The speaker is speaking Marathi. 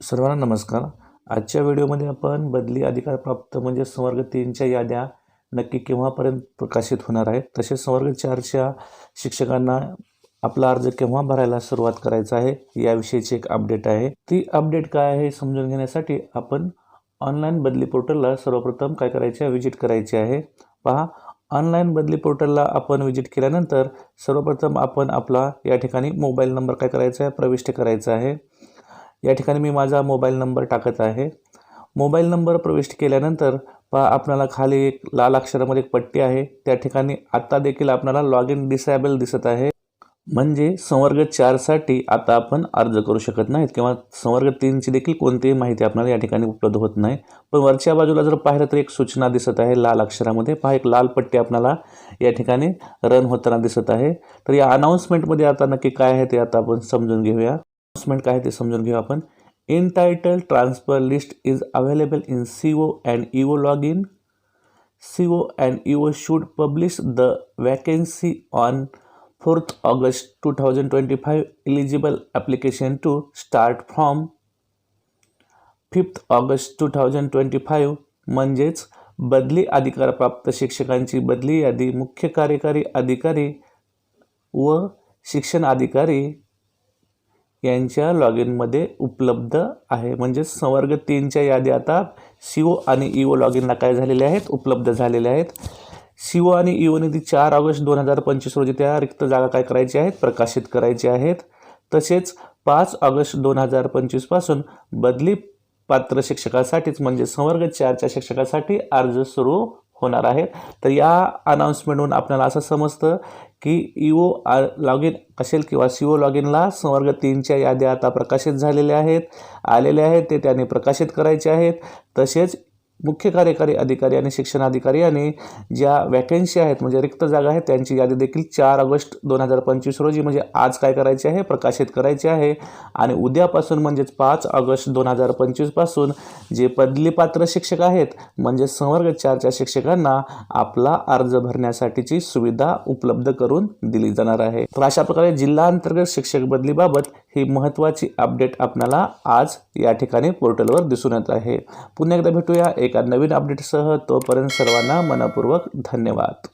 सर्वांना नमस्कार. आजच्या व्हिडिओमध्ये आपण बदली अधिकारप्राप्त म्हणजे संवर्ग तीनच्या याद्या नक्की केव्हापर्यंत प्रकाशित होणार आहेत? तसेच संवर्ग चारच्या शिक्षकांना आपला अर्ज केव्हा भरायला सुरुवात करायचा आहे याविषयीची एक अपडेट आहे. ती अपडेट काय आहे समजून घेण्यासाठी आपण ऑनलाईन बदली पोर्टलला सर्वप्रथम काय करायचे? आहे विजिट करायचे आहे. पहा ऑनलाईन बदली पोर्टलला आपण विजिट केल्यानंतर सर्वप्रथम आपण आपला या ठिकाणी मोबाईल नंबर काय करायचा आहे? प्रविष्ट करायचा आहे. या ठिकाणी मी माझा मोबाईल नंबर टाकत आहे. मोबाईल नंबर प्रविष्ट केल्यानंतर पहा आपल्याला खाली एक लाल अक्षरामध्ये एक पट्टी आहे. त्या ठिकाणी आत्ता देखील आपल्याला लॉग इन डिसॅबल दिसत आहे. म्हणजे संवर्ग चारसाठी आता आपण अर्ज करू शकत नाहीत किंवा संवर्ग तीनची देखील कोणतीही माहिती आपल्याला या ठिकाणी उपलब्ध होत नाही. पण वरच्या बाजूला जर पाहिलं तर एक सूचना दिसत आहे लाल अक्षरामध्ये. पहा एक लाल पट्टी आपल्याला या ठिकाणी रन होताना दिसत आहे. तर या अनाऊन्समेंटमध्ये आता नक्की काय आहे ते आता आपण समजून घेऊया. अनाउन्समेंट काय ते समजून घेऊ आपण. In title transfer list is available in C O and E O log in C O and E O should publish the vacancy on fourth August two thousand twenty five eligible application to start from fifth August two thousand twenty five म्हणजेच बदली अधिकारप्राप्त शिक्षकांची बदली यादी मुख्य कार्यकारी अधिकारी व शिक्षण अधिकारी यांच्या लॉग इनमध्ये उपलब्ध आहे. म्हणजे संवर्ग तीनच्या यादी आता सी ओ आणि ई ओ लॉग इनला काय झालेले आहेत? उपलब्ध झालेले आहेत. सीओ ओ आणि ई ओ निधी चार ऑगस्ट दोन हजार पंचवीस रोजी त्या रिक्त जागा काय करायच्या आहेत? प्रकाशित करायच्या आहेत. तसेच पाच ऑगस्ट दोन हजार पंचवीसपासून बदली पात्र शिक्षकासाठीच म्हणजे संवर्ग चारच्या शिक्षकासाठी अर्ज सुरू होणार आहेत. तर या अनाऊन्समेंटहून आपल्याला असं समजतं की ई ओ लॉग इन असेल किंवा सी ओ लॉग इनला संवर्ग तीनच्या याद्या आता प्रकाशित झालेल्या आहेत. आलेल्या आहेत ते त्याने प्रकाशित करायचे आहेत. तसेच मुख्य कार्यकारी अधिकारी आणि शिक्षण अधिकारी यांनी ज्या वॅकन्सी आहेत म्हणजे रिक्त जागा आहेत त्यांची यादी देखील चार ऑगस्ट दोन हजार पंचवीस रोजी म्हणजे आज काय करायचे आहे प्रकाशित करायचे आहे. आणि उद्यापासून म्हणजेच पाच ऑगस्ट दोन हजार पंचवीसपासून जे पदलीपात्र शिक्षक आहेत म्हणजे संवर्ग चारच्या शिक्षकांना आपला अर्ज भरण्यासाठीची सुविधा उपलब्ध करून दिली जाणार आहे. तर अशा प्रकारे जिल्हा अंतर्गत शिक्षक बदलीबाबत ही महत्त्वाची अपडेट आपल्याला आज या ठिकाणी पोर्टलवर दिसून येत आहे. पुन्हा एकदा भेटूया एक एका नवीन अपडेटसह तोपर्यंत सर्वांना मनपूर्वक धन्यवाद.